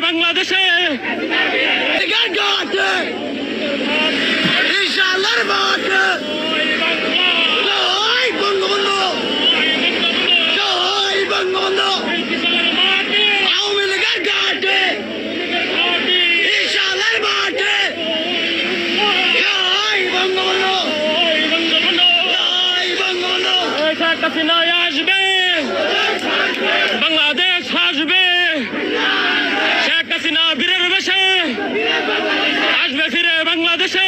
বাংলাদেশে Santa Final e as bem! ফিরে বাংলাদেশে।